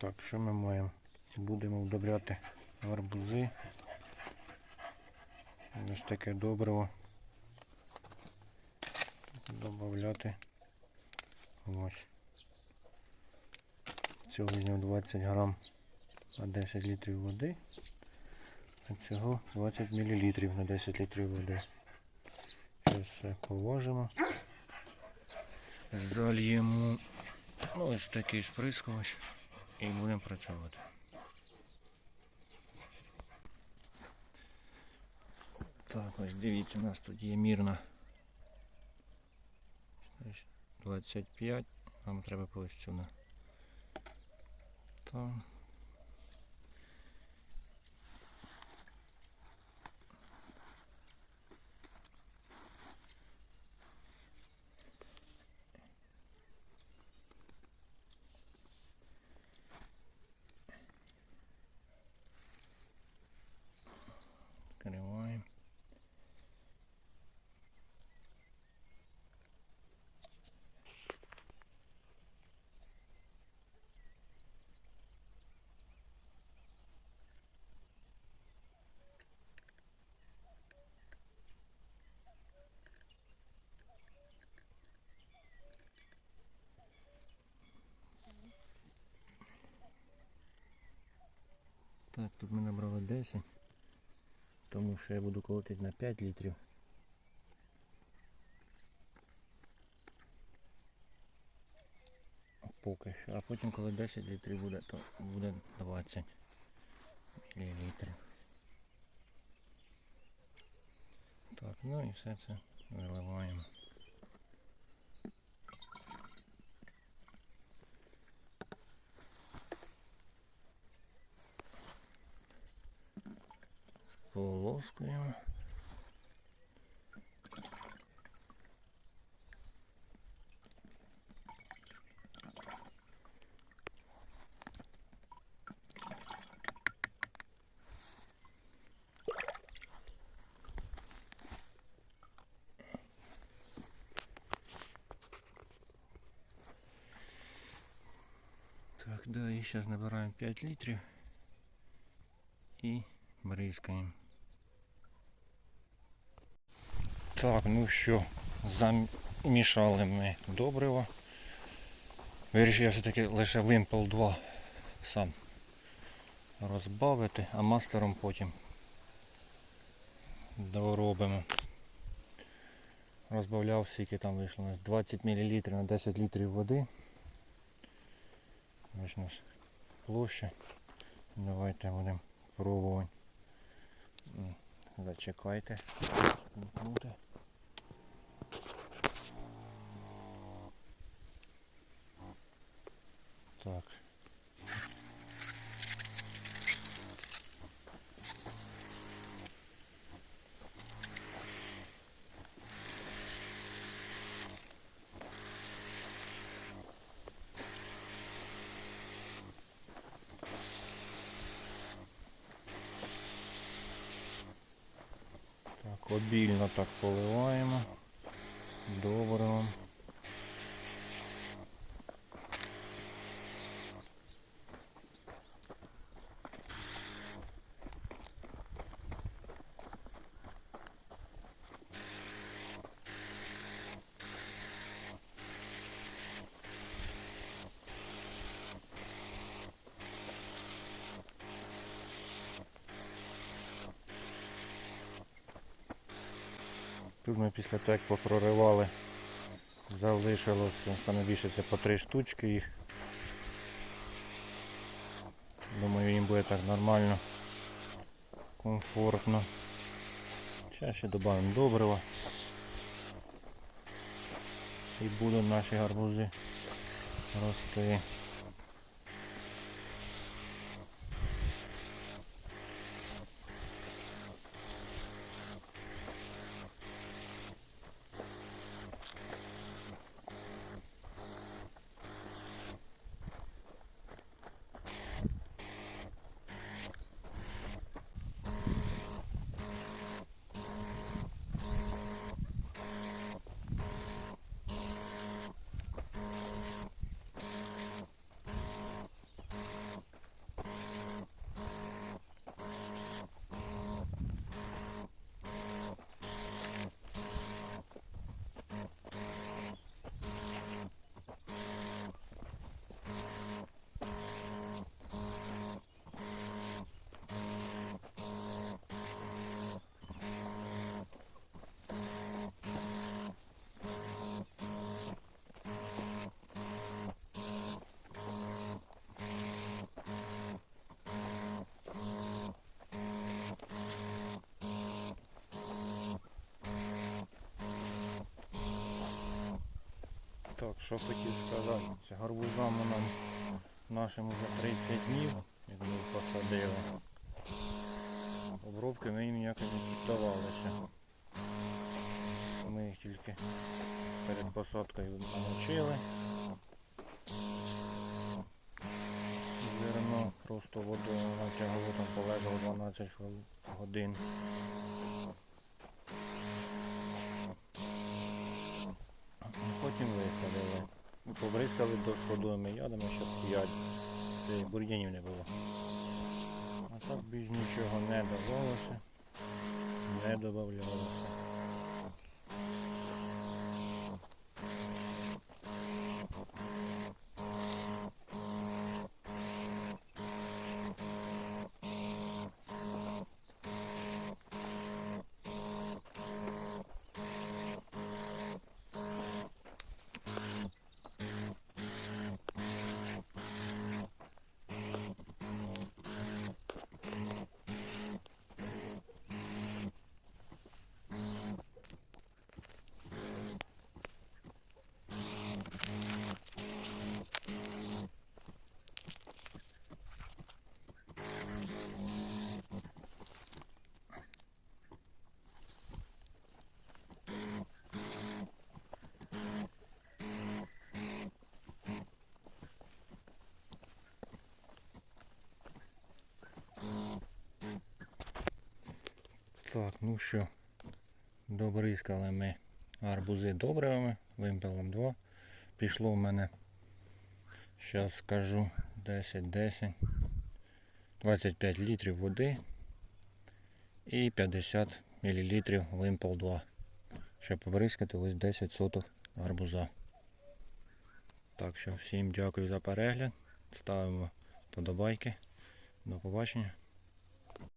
Так, що ми маємо? Будемо вдобряти гарбузи. Ось таке добриво. Добавляти ось. Цього візьмемо 20 грам на 10 літрів води. А цього 20 мл на 10 літрів води. Зараз все поважимо. Зальємо ось такий сприскувач і будемо працювати. Так, ось дивіться, у нас тут є мірна 25, нам треба ось сюди. Так. Так, тут ми набрали 10, тому що я буду колотити на 5 літрів. Поки що. А потім коли 10 літрів буде, то буде 20 мілілітрів. Так, ну і все це виливаємо. Полоскуємо. Так, да, і зараз набираємо 5 літрів і бризкаємо. Так, ну що, замішали ми добриво. Вирішив я все-таки лише вимпел 2 сам розбавити, а мастером потім доробимо. Розбавляв скільки там вийшло 20 мл на 10 літрів води. Ось у нас площа. Давайте будемо пробувати. Зачекайте. Вмкнути. Так. Так, обільно так поливаємо. Тут ми після того, як попроривали, залишилося саме більше це по три штучки їх. Думаю, їм буде так нормально, комфортно. Зараз ще додамо добрива. І будуть наші гарбузи рости. Що хотів сказати, це гарбузами нам нашим вже 30 днів, як ми посадили. Обробки ми їм ніяк не піддавалися. Ми їх тільки перед посадкою намочили. Зерно просто водою натягло там полежало 12 годин. Потім висадили. І Побризкали до сходовими ядами, щоб п'ять. Це бур'янів не було. А так більш нічого не давалося, не додавалося. Так, ну що, добризкали ми арбузи добривами, вимпелом 2. Пішло в мене, зараз скажу, 10-10, 25 літрів води і 50 мл вимпел 2. Щоб побризкати ось 10 соток арбуза. Так що всім дякую за перегляд. Ставимо подобайки. До побачення.